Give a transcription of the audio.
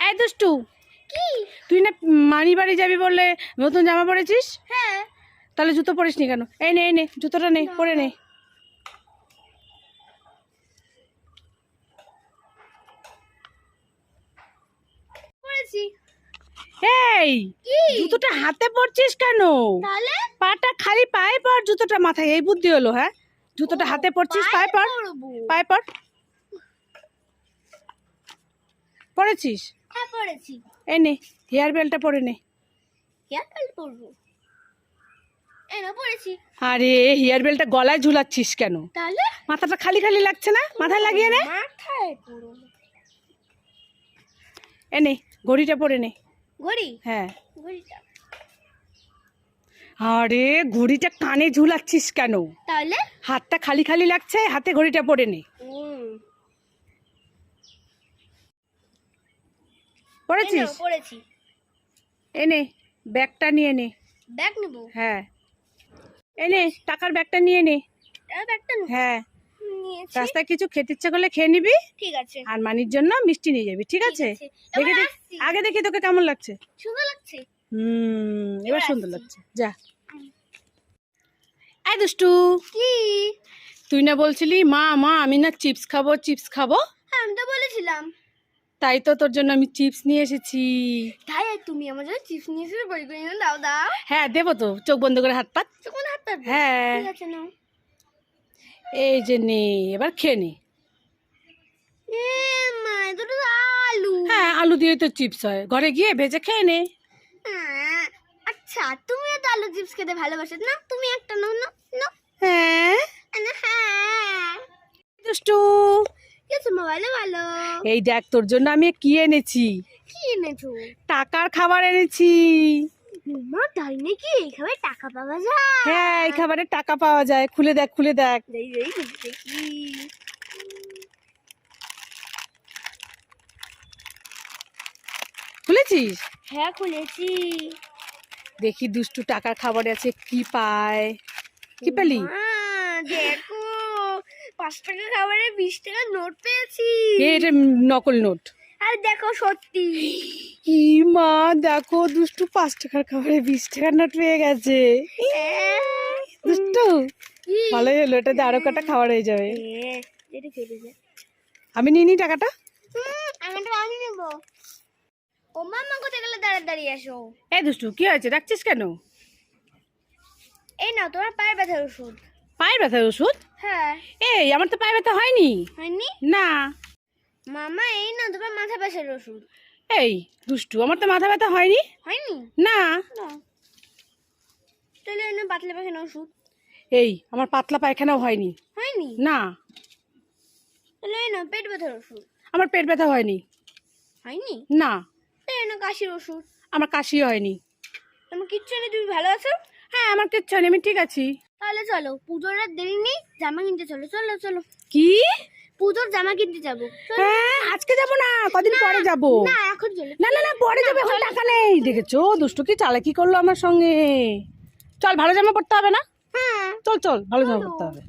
এই দুষ্টু। কি? তুই না মানি বাড়ি যাবি বললে নতুন জামা পরেছিস? হ্যাঁ। তাহলে জুতো পরিস নি কেন? এই নে এই নে জুতোটা নে পরে নে। এই কি? জুতোটা হাতে পরছিস কেন? পাটা খালি পায়ে পর জুতোটা মাথায় এই বুদ্ধি হলো হ্যাঁ? জুতোটা হাতে পরছিস পায়ে পর। পায়ে পর। পরেছিস? পড়েছি। এই নে হেয়ার বেলটা পরে নে। হেয়ার বেল্ট পরবো? আরে হেয়ার বেলটা গলায় ঝুলাচ্ছিস কেন? তাহলে? মাথাটা খালি খালি লাগছে না? মাথায় লাগিয়ে নে। মাথায় এ ঘড়িটা পরে নে। ঘড়ি? হ্যাঁ। ঘড়িটা। আরে ঘড়িটা কানে ঝুলাচ্ছিস কেন? তাহলে? হাতটা খালি খালি লাগছে হাতে ঘড়িটা পরে নে। পড়েছিস? পড়েছি। এনে ব্যাগটা নিয়ে নে। ব্যাগ নেব? হ্যাঁ। এনে টাকার ব্যাগটা নিয়ে নে। ব্যাগটা হ্যাঁ। রাস্তায় কিছু খেতে ইচ্ছা করলে খেয়ে নিবি। ঠিক আছে। আর মানির জন্য মিষ্টি নিয়ে যাবি ঠিক আছে। দেখে। আগে দেখি তোকে কেমন লাগছে। সুন্দর লাগছে? হুম এবার সুন্দর লাগছে। যা। এই দুষ্টু। কি? তুই না বলছিলি মা মা আমি না চিপস খাব চিপস খাব? হ্যাঁ আমি তো বলেছিলাম। তাই তো তোর জন্য আমি চিপস নিয়ে এসেছি। তাই তুমি আমার জন্য চিপস নিয়ে এসে বই করে নিয়ে দাও দাও। হ্যাঁ দেবো তো চোখ বন্ধ করে হাত পাত। তখন হাত পাতবো? হ্যাঁ। ঠিক আছে নাও। এই যে নে এবার খেয়ে নে। এ মা দুটো আলু। হ্যাঁ আলু দিয়ে তো চিপস হয়। ঘরে গিয়ে ভেজে খেয়ে নে। আচ্ছা তুমিও তো আলু চিপস খেতে ভালোবাসো। না তুমি একটা নাও না হ্যাঁ। হ্যাঁ। দুষ্টু। কিছু ভালো। এই দেখ তোর জন্য আমি কি এনেছি? কি এনেছো? টাকার খাবার এনেছি। মা তাই নাকি? এখানে টাকা পাওয়া যায়। হ্যাঁ এই টাকা পাওয়া যায়। খুলে দেখ খুলে দেখি। খুলেছিস? হ্যাঁ খুলেছি। দেখি দুষ্টু টাকার খাবার আছে কি পায়? কি পেলি? দেখো পাঁচ টাকা খাবারে বিশ টাকা নোট পেয়েছি। এটা নকল নোট আর দেখো সত্যি। ই মা দেখো দুষ্টু পাঁচ টাকার খাবারে বিশ টাকার নোট পেয়ে গেছে। দুষ্টু? ভালোই হলো এটা আরও কটা খাবার হয়ে যাবে। এ। আমি নিয়ে নিই টাকাটা? আমি নেব। ও মামা কোথায় গেলে? তাড়াতাড়ি আসো। এই দুষ্টু কি হয়েছে? ডাকছিস কেন? এই নাও তোমার পায়ের ব্যথার ওষুধ। পায়ের ব্যথার ওষুধ? হ্যাঁ। এই আমার তো পায়ে ব্যথা হয়নি। হয়নি? না। মামা এই না তোমার মাথা ব্যথার ওষুধ। এই দুষ্টু আমার তো মাথা ব্যথা হয়নি। হয়নি? না। না। তাহলে এনে পাতলা পায়খানা ওষুধ। এই আমার পাতলা পায়খানাও হয়নি। হয়নি? না। তাহলে এই নাও পেট ব্যথার ওষুধ। আমার পেট ব্যথা হয়নি। হয়নি? না। নাও কাশির ওষুধ। আমার কাশিও হয়নি। তোমার কিচ্ছু নেই তুমি ভালো আছো? হ্যাঁ আমার কিচ্ছু হয়নি আমি ঠিক আছি। তাহলে চলো পুজোর আর দেরি নেই জামা কিনতে চলো চলো চলো। কি? পুজোর জামা কিনতে যাব। হ্যাঁ আজকে যাব না কদিন পরে যাব। না এখন চলো। না না না পরে যাবে এখন টাকা নেই। দেখেছ দুষ্টু কি চালাকি করল আমার সঙ্গে? চল ভালো জামা পড়তে হবে না? হ্যাঁ। চল চল ভালো জামা পড়তে হবে।